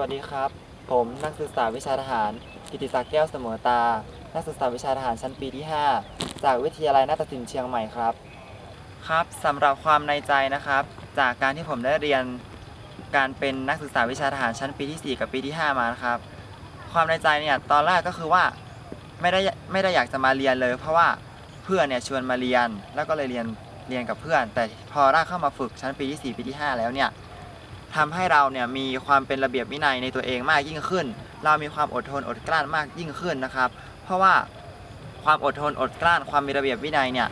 วัสดีครับ ผมนักศึกษาวิชาทหาร กิติศักดิ์แก้วเสมอตา นักศึกษาวิชาทหารชั้นปีที่ 5 จากวิทยาลัยนาฏศิลป์เชียงใหม่ครับ ครับสำหรับความในใจนะครับ จากการที่ผมได้เรียนการเป็นนักศึกษาวิชาทหารชั้นปีที่ 4 กับปีที่ 5 มานะครับ ความในใจเนี่ยตอนแรกก็คือว่าไม่ได้ไม่ได้อยากจะมาเรียนเลย เพราะว่าเพื่อนเนี่ยชวนมาเรียนแล้วก็เลยเรียนเรียนกับเพื่อน แต่พอได้เข้ามาฝึกชั้นปีที่ 4 ปีที่ 5 แล้วเนี่ย ทำให้เราเนี่ยมีความเป็นระเบียบวินัยในตัวเองมากยิ่งขึ้น เรามีความอดทนอดกลั้นมากยิ่งขึ้นนะครับ เพราะว่าความอดทนอดกลั้นความมีระเบียบวินัยเนี่ย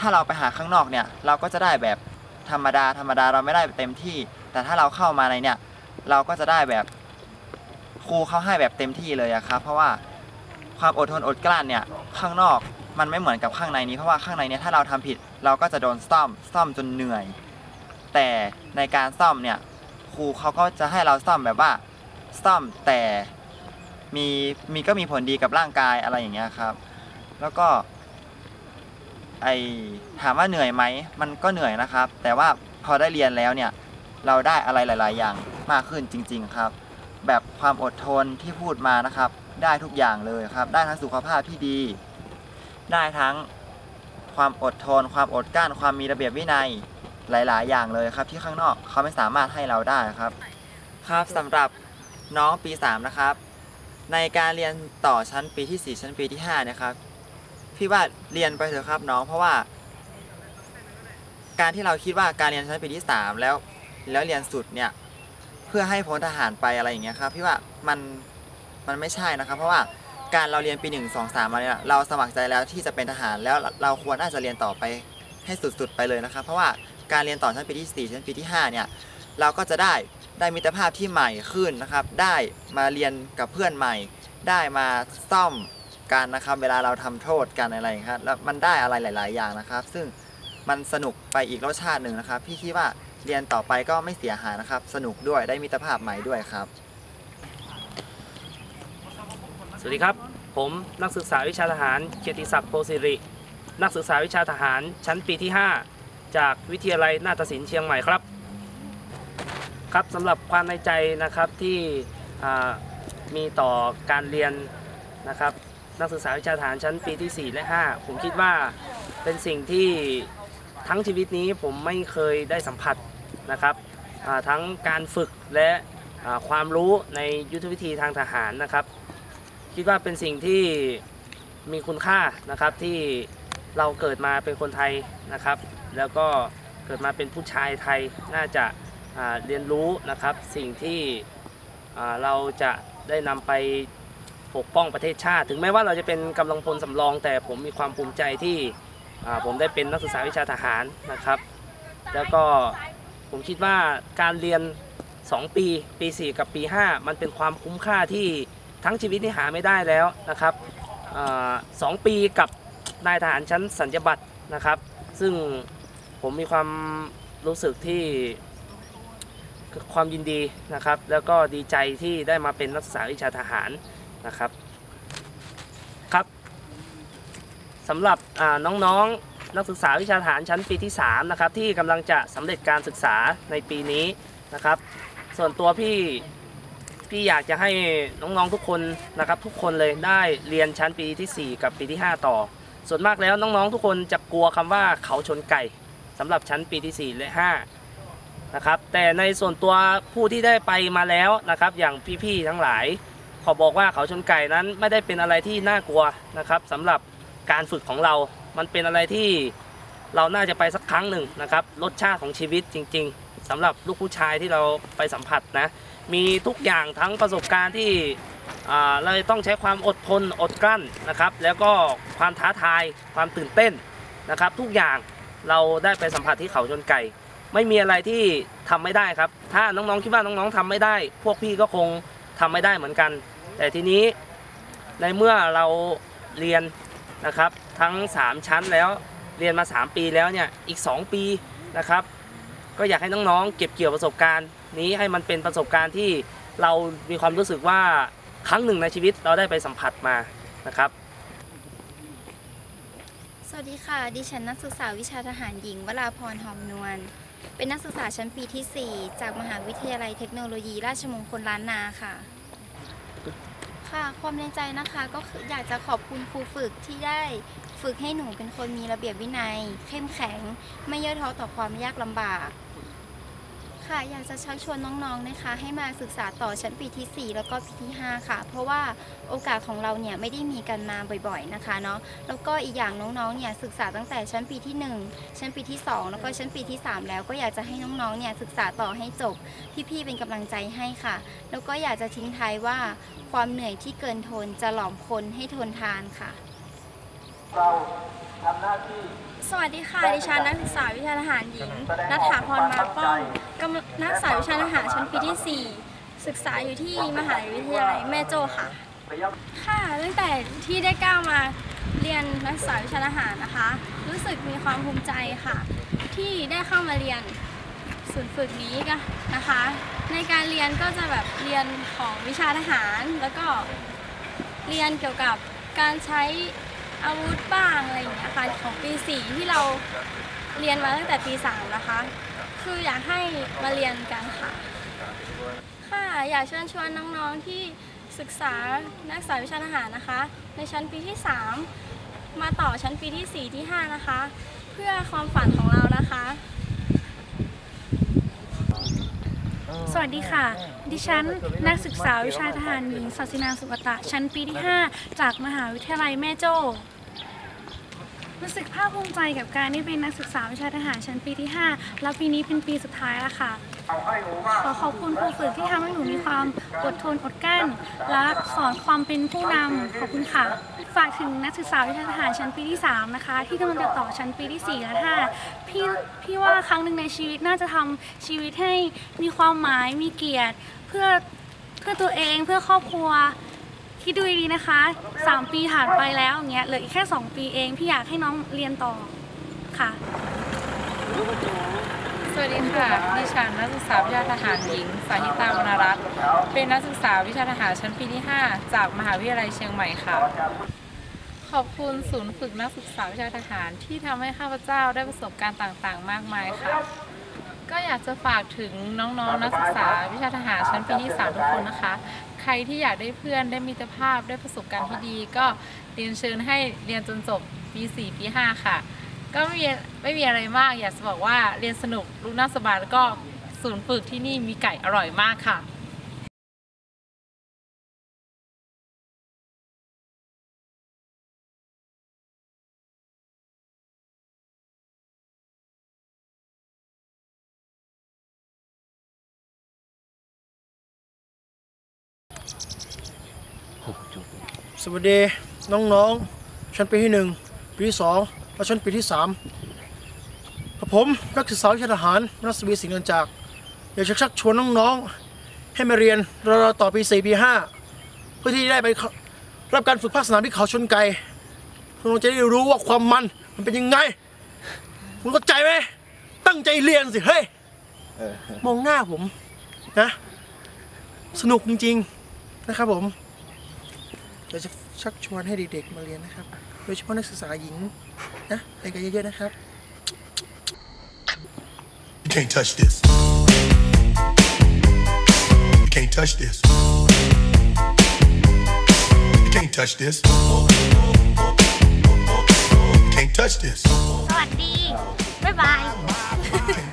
ถ้าเราไปหาข้างนอกเนี่ยเราก็จะได้แบบธรรมดาธรรมดาเราไม่ได้เต็มที่ แต่ถ้าเราเข้ามาในเนี่ยเราก็จะได้แบบครูเขาให้แบบเต็มที่เลยอะครับเพราะว่าความอดทนอดกลั้นเนี่ยข้างนอกมันไม่เหมือนกับข้างในนี้เพราะว่าข้างในเนี่ยถ้าเราทำผิดเราก็จะโดนซ่อมซ่อมจนเหนื่อย แต่ในการซ่อมเนี่ย ครูเขาก็จะให้เราซ่อมแบบว่าซ่อมแต่มีมีก็มีผลดีกับร่างกายอะไรอย่างเงี้ยครับ แล้วก็ ไอถามว่าเหนื่อยไหมมันก็เหนื่อยนะครับ แต่ว่าพอได้เรียนแล้วเนี่ย เราได้อะไรหลาย ๆ อย่างมากขึ้นจริง ๆ ครับ แบบความอดทนที่พูดมานะครับ ได้ทุกอย่างเลยครับ ได้ทั้งสุขภาพที่ดี ได้ทั้งความอดทน ความอดกลั้น ความมีระเบียบวินัย หลาย ๆ อย่างเลยครับ ที่ข้างนอกเขาไม่สามารถให้เราได้ครับ ครับสำหรับน้องปี 3 นะครับ ในการเรียนต่อชั้นปีที่ 4 ชั้นปีที่5นะครับพี่ว่าเรียนไปเถอะครับน้องเพราะว่า การที่เราคิดว่าการเรียนชั้นปีที่ 3 แล้วแล้วเรียนสุดเนี่ยเพื่อให้พ้นทหารไปอะไรอย่างเงี้ยครับพี่ว่ามันมันไม่ใช่นะครับ เพราะว่าการเราเรียนปี1 2 3มาเนี่ยเราสมัครใจแล้วที่จะเป็นทหารแล้วเราควรน่าจะเรียนต่อไปให้สุดๆไปเลยนะครับ เพราะว่า การเรียนต่อชั้นปีที่4ชั้นปีที่5เนี่ยเราก็จะได้ได้มิตรภาพที่ใหม่ขึ้นนะครับ ได้มาเรียนกับเพื่อนใหม่ ได้มาซ่อมกันนะครับ เวลาเราทำโทษกันอะไรครับแล้วมันได้อะไรหลาย ๆ อย่างนะครับ ซึ่งมันสนุกไปอีกรสชาติหนึ่งนะครับ พี่คิดว่าเรียนต่อไปก็ไม่เสียหายนะครับ สนุกด้วยได้มิตรภาพใหม่ด้วยครับ สวัสดีครับ ผมนักศึกษาวิชาทหารเกียรติศักดิ์โพสิริ นักศึกษาวิชาทหารชั้นปีที่ 5 จากวิทยาลัยนาฏศิลป์เชียงใหม่ครับ ครับสำหรับความในใจนะครับที่มีต่อการเรียนนะครับ นักศึกษาวิชาทหารชั้นปีที่ 4 และ 5 ผมคิดว่าเป็นสิ่งที่ทั้งชีวิตนี้ผมไม่เคยได้สัมผัสนะครับทั้งการฝึกและความรู้ในยุทธวิธีทางทหารนะครับ คิดว่าเป็นสิ่งที่มีคุณค่านะครับที่เราเกิดมาเป็นคนไทยนะครับ แล้วก็เกิดมาเป็นผู้ชายไทยน่าจะาเรียนรู้นะครับสิ่งที่เราจะได้นำไปปกป้องประเทศชาติ ถึงแม้ว่าเราจะเป็นกำลังพลสำรอง แต่ผมมีความภูมิใจที่ผมได้เป็นนักศึกษาวิชาทหารนะครับ แล้วก็ผมคิดว่าการเรียน 2 ปี ปี 4 กับปี 5 มันเป็นความคุ้มค่าที่ทั้งชีวิตที่หาไม่ได้แล้วนะครับอสองปีกับนายทหารชั้นสัญญบัตรนะครับ ซึ่ง ผมมีความรู้สึกที่ความยินดีนะครับ แล้วก็ดีใจที่ได้มาเป็นนักศึกษาวิชาทหารนะครับครับสำหรับอ่าน้องๆนักศึกษาวิชาทหารชั้นปีที่3นะครับที่กำลังจะสำเร็จการศึกษาในปีนี้นะครับ ส่วนตัวพี่พี่อยากจะให้น้องๆทุกคนนะครับทุกคนเลยได้เรียนชั้นปีที่ 4 กับปีที่ 5 ต่อ ส่วนมากแล้วน้องๆทุกคนจะกลัวคำว่าเขาชนไก่ สำหรับชั้นปีที่ 4 และ 5 นะครับ แต่ในส่วนตัวผู้ที่ได้ไปมาแล้วนะครับ อย่างพี่ๆทั้งหลาย ขอบอกว่าเขาชนไก่นั้นไม่ได้เป็นอะไรที่น่ากลัวนะครับสำหรับการฝึกของเรา มันเป็นอะไรที่เราน่าจะไปสักครั้งหนึ่งนะครับ รสชาติของชีวิตจริง ๆสำหรับลูกผู้ชายที่เราไปสัมผัสนะ มีทุกอย่างทั้งประสบการณ์ที่อ่าเราต้องใช้ความอดทนอดกลั้นนะครับ แล้วก็ความท้าทายความตื่นเต้นนะครับ ทุกอย่าง เราได้ไปสัมผัสที่เขาชนไก่ ไม่มีอะไรที่ทำไม่ได้ครับ ถ้าน้องๆคิดว่าน้องๆทำไม่ได้ พวกพี่ก็คงทำไม่ได้เหมือนกัน แต่ทีนี้ในเมื่อเราเรียนนะครับทั้ง 3 ชั้นแล้วเรียนมา 3 ปีแล้วเนี่ยอีก 2 ปีนะครับ ก็อยากให้น้องๆเก็บเกี่ยวประสบการณ์ นี้ให้มันเป็นประสบการณ์ที่เรามีความรู้สึกว่าครั้งหนึ่งในชีวิตเราได้ไปสัมผัสมานะครับ สวัสดีค่ะ ดิฉันนักศึกษาวิชาทหารหญิง วราพรหอมนวล เป็นนักศึกษาชั้นปีที่ 4 จากมหาวิทยาลัยเทคโนโลยี ราชมงคลล้านนาค่ะ ค่ะ ความในใจนะคะก็คืออยากจะขอบคุณครูฝึกที่ได้ฝึกให้หนูเป็นคนมีระเบียบวินัย เข้มแข็ง ไม่ย่อท้อต่อความยากลำบาก ค่ะอยากจะชักชวนน้องๆนะคะ ให้มาศึกษาต่อชั้นปีที่ 4 แล้วก็ปีที่ 5 ค่ะ เพราะว่าโอกาสของเราเนี่ยไม่ได้มีกันมาบ่อยๆนะคะเนาะแล้วก็อีกอย่างน้องๆเนี่ยศึกษาตั้งแต่ชั้นปีที่ 1 ชั้นปีที่ 2 แล้วก็ชั้นปีที่ 3 แล้วก็อยากจะให้น้องๆเนี่ยศึกษาต่อให้จบพี่ๆเป็นกำลังใจให้ค่ะ แล้วก็อยากจะทิ้งท้ายว่าความเหนื่อยที่เกินทนจะหลอมคนให้ทนทานค่ะสวัสดีค่ะ ดิฉันนักศึกษาวิชาทหารหญิงนัฐาพรมาป้อง กำนักศึกษาวิชาทหารชั้นปีที่ 4 ศึกษาอยู่ที่มหาวิทยาลัยแม่โจ้ค่ะ ค่ะตั้งแต่ที่ได้ก้าวมาเรียนนักศึกษาวิชาทหารนะคะ รู้สึกมีความภูมิใจค่ะ ที่ได้เข้ามาเรียนศูนย์ฝึกนี้ก็นะคะ ในการเรียนก็จะแบบเรียนของวิชาทหารแล้วก็เรียนเกี่ยวกับการใช้อาวุธบ้างอะไรอย่างเงี้ยค่ะของปี 4 ที่เราเรียนมาตั้งแต่ปี 3 นะคะ คืออยากให้มาเรียนกันค่ะ ค่ะ อยากเชิญชวนน้องๆที่ศึกษานักศึกษาวิชาทหารนะคะ ในชั้นปีที่ 3 มาต่อชั้นปีที่ 4 ที่ 5 นะคะ เพื่อความฝันของเรานะคะ สวัสดีค่ะ ดิฉันนักศึกษาวิชาทหารหญิงศาสินาสุกตะ ชั้นปีที่ 5 จากมหาวิทยาลัยแม่โจ้ รู้สึกภาคภูมิใจกับการได้เป็นนักศึกษาวิชาทหารชั้นปีที่ 5 แล้วปีนี้เป็นปีสุดท้ายแล้วค่ะ ขอขอบคุณครูฝึกที่ทำให้หนูมีความอดทนอดกลั้น และสอนความเป็นผู้นำขอบคุณค่ะ ฝากถึงนักศึกษาวิชาทหารชั้นปีที่ 3 นะคะ ที่กำลังจะต่อชั้นปีที่ 4 และ 5 พี่พี่ว่าครั้งหนึ่งในชีวิตน่าจะทำชีวิตให้มีความหมายมีเกียรติ เพื่อเพื่อตัวเองเพื่อครอบครัว คิดดูดีนะคะ 3 ปีผ่านไปแล้วอย่างเงี้ยเหลืออีกแค่ 2 ปีเอง พี่อยากให้น้องเรียนต่อค่ะ สวัสดีค่ะ ดิฉันนักศึกษาวิชาทหารหญิง สาหิตาวรรณรัตน์ เป็นนักศึกษาวิชาทหารชั้นปีที่ 5 จากมหาวิทยาลัยเชียงใหม่ค่ะ ขอบคุณศูนย์ฝึกนักศึกษาวิชาทหารที่ทำให้ข้าพเจ้าได้ประสบการณ์ต่างๆ มากมายค่ะ ก็อยากจะฝากถึงน้องๆนักศึกษาวิชาทหารชั้นปีที่ 3 ทุกคนนะคะ ใครที่อยากได้เพื่อนได้มิตรภาพได้ประสบการณ์ที่ดี ก็เรียนเชิญให้เรียนจนจบปี4ปี5ค่ะ ก็ไม่มีไม่มีอะไรมากอยากจะบอกว่าเรียนสนุกรู้น่าสบายแล้วก็ศูนย์ฝึกที่นี่มีไก่อร่อยมากค่ะ สวัสดีน้องๆ ชั้นปีที่หนึ่งปีที่สองและชั้นปีที่สามกับผมนักศึกษาวิชาทหารนักสวีสิงห์เงินจากอยากจะชักชวนน้องๆ ให้มาเรียนรอต่อปี 4 ปี 5 เพื่อที่ได้ไปรับการฝึกภาคสนามที่เขาชนไก่พวกเราจะได้รู้ว่าความมันมันเป็นยังไง คุณเข้าใจไหมตั้งใจเรียนสิเฮ้ยมองหน้าผมนะ สนุกจริง ๆ นะครับผม อยากจะชักชวนให้เด็กๆมาเรียนนะครับ โดยเฉพาะนักศึกษาหญิงนะเรียนกันเยอะๆนะครับ You can't touch this. You can't touch this. You can't touch this. You can't touch this. สวัสดี บ๊ายบาย You can't